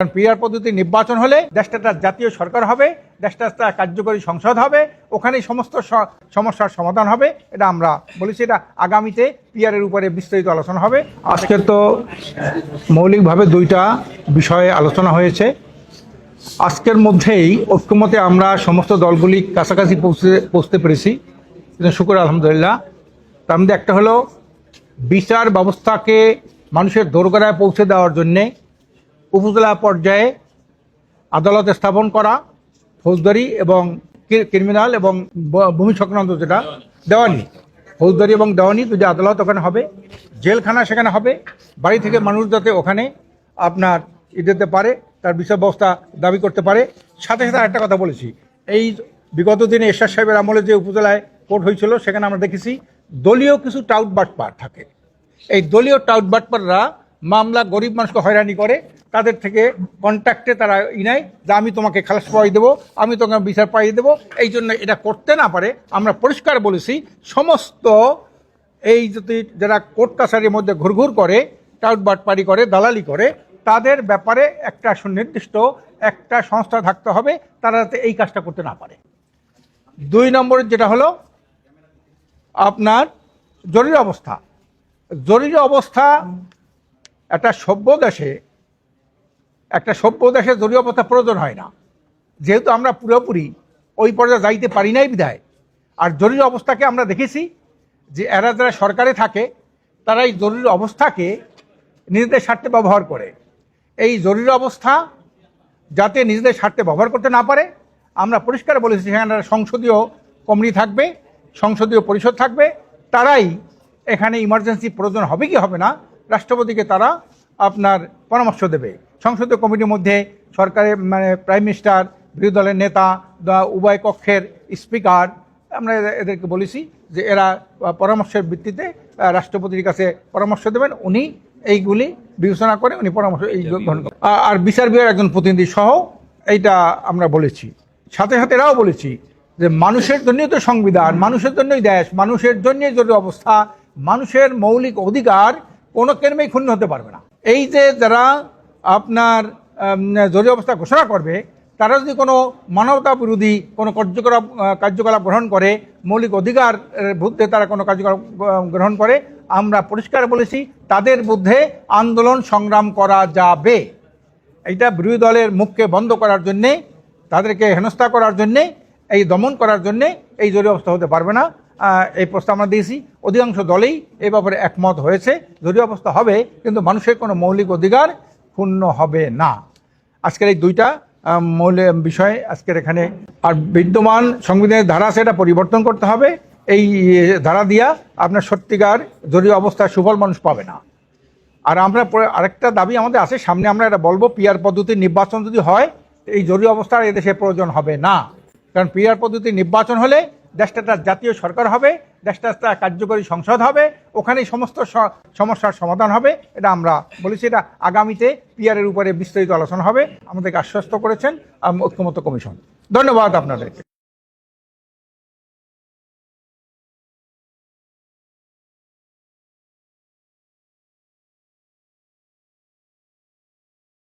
কারণ পিআর পদ্ধতি নির্বাচন হলে দেশটা একটা জাতীয় সরকার হবে, দেশটা একটা কার্যকরী সংসদ হবে, ওখানেই সমস্ত সমস্যার সমাধান হবে, এটা আমরা বলেছি, এটা আগামীতে পিআর এর উপরে বিস্তারিত আলোচনা হবে। আজকে তো মৌলিকভাবে দুইটা বিষয়ে আলোচনা হয়েছে। আজকের মধ্যেই ঐক্যমতে আমরা সমস্ত দলগুলি কাছাকাছি পৌঁছে, পৌঁছতে পেরেছি। শুকুর, আলহামদুলিল্লাহ। তার মধ্যে একটা হলো বিচার ব্যবস্থাকে মানুষের দোরগোড়ায় পৌঁছে দেওয়ার জন্যে উপজেলা পর্যায়ে আদালত স্থাপন করা, ফৌজদারি এবং ক্রিমিনাল এবং ভূমি সংক্রান্ত যেটা, দেওয়ানি। ফৌজদারি এবং দেওয়ানি দুটি আদালত ওখানে হবে, জেলখানা সেখানে হবে, বাড়ি থেকে মানুষ যাতে ওখানে আপনার দিতে পারে, তার বিচার ব্যবস্থা দাবি করতে পারে। সাথে সাথে একটা কথা বলেছি, এই বিগত দিনে এরশাদ সাহেবের আমলে যে উপজেলায় কোর্ট হয়েছিল, সেখানে আমরা দেখেছি দলীয় কিছু টাউট বাটপার থাকে। এই দলীয় টাউট বাটপাররা মামলা গরিব মানুষকে হয়রানি করে, তাদের থেকে কন্ট্যাক্টে তারা ই নেয় যে আমি তোমাকে খালাস পাই দেবো, আমি তোমাকে বিচার পাইয়ে দেবো। এই জন্য এটা করতে না পারে। আমরা পরিষ্কার বলেছি, সমস্ত এই যদি যারা কোর্ট কাছারির মধ্যে ঘুরঘুর করে, টাউট বাটপারি করে, দালালি করে, তাদের ব্যাপারে একটা সুনির্দিষ্ট একটা সংস্থা থাকতে হবে, তারা যাতে এই কাজটা করতে না পারে। দুই নম্বর যেটা হলো, আপনার জরুরি অবস্থা। জরুরি অবস্থা একটা সভ্য দেশে, একটা সভ্য দেশে জরুরি অবস্থা প্রয়োজন হয় না। যেহেতু আমরা পুরোপুরি ওই পর্যায়ে যাইতে পারি নাই বিধায়, আর জরুরি অবস্থাকে আমরা দেখেছি যে এরা যারা সরকারে থাকে, তারা এই জরুরি অবস্থাকে নিজেদের স্বার্থে ব্যবহার করে। এই জরুরি অবস্থা যাতে নিজেদের স্বার্থে ব্যবহার করতে না পারে, আমরা পরিষ্কার বলেছি সেখানে সংসদীয় কমিটি থাকবে, সংসদীয় পরিষদ থাকবে, তারাই এখানে ইমার্জেন্সি প্রয়োজন হবে কি হবে না রাষ্ট্রপতিকে তারা আপনার পরামর্শ দেবে। সংসদীয় কমিটির মধ্যে সরকারের মানে প্রাইম মিনিস্টার বিরোধী দলের নেতা উভয় কক্ষের স্পিকার আমরা এদের- এদেরকে বলেছি যে এরা পরামর্শের ভিত্তিতে রাষ্ট্রপতির কাছে পরামর্শ দেবেন। উনি এইগুলি বিবেচনা করে উনি পরামর্শ এই গ্রহণ করেন। আর বিচার বিভাগের একজন প্রতিনিধি সহ এইটা আমরা বলেছি। সাথে সাথে এরাও বলেছি যে মানুষের জন্যই তো সংবিধান মানুষের জন্যই দেশ মানুষের জন্যই জরুরি অবস্থা মানুষের মৌলিক অধিকার কোনো কেরমেই ক্ষুণ্ণ হতে পারবে না। এই যে যারা আপনার জরুরি অবস্থা ঘোষণা করবে তারা যদি কোনো মানবতা বিরোধী কোনো কার্যকলাপ কার্যকলাপ গ্রহণ করে মৌলিক অধিকার আহ, বিরুদ্ধে তারা কোনো কার্যকলাপ গ্রহণ করে আমরা পরিষ্কার বলেছি তাদের বিরুদ্ধে আন্দোলন সংগ্রাম করা যাবে। এইটা বিরোধী দলের মুখকে বন্ধ করার জন্যে তাদেরকে হেনস্থা করার জন্যে এই দমন করার জন্যে এই জরুরি অবস্থা হতে পারবে না। এই প্রস্তাব আমরা দিয়েছি। অধিকাংশ দলেই এ ব্যাপারে একমত হয়েছে। জরুরি অবস্থা হবে, কিন্তু মানুষের কোনো মৌলিক অধিকার ক্ষুণ্ণ হবে না। আজকের এই দুইটা মৌলিক বিষয় আজকের এখানে। আর বিদ্যমান সংবিধানের ধারা সেটা পরিবর্তন করতে হবে। এই ধারা দিয়া আপনার সত্যিকার জরুরি অবস্থায় সুফল মানুষ পাবে না। আর আমরা আরেকটা দাবি আমাদের আছে, সামনে আমরা এটা বলব, পিআর পদ্ধতির নির্বাচন যদি হয়, এই জরুরি অবস্থার এদেশে প্রয়োজন হবে না। কারণ পিআর পদ্ধতির নির্বাচন হলে দেশটা তার জাতীয় সরকার হবে, দেশটা তার কার্যকরী সংসদ হবে, ওখানেই সমস্ত সমস্যার সমাধান হবে, এটা আমরা বলেছি, এটা আগামীতে পিআর এর উপরে বিস্তারিত আলোচনা হবে, আমাদেরকে আশ্বস্ত করেছেন ঐক্যমত কমিশন। ধন্যবাদ আপনাদেরকে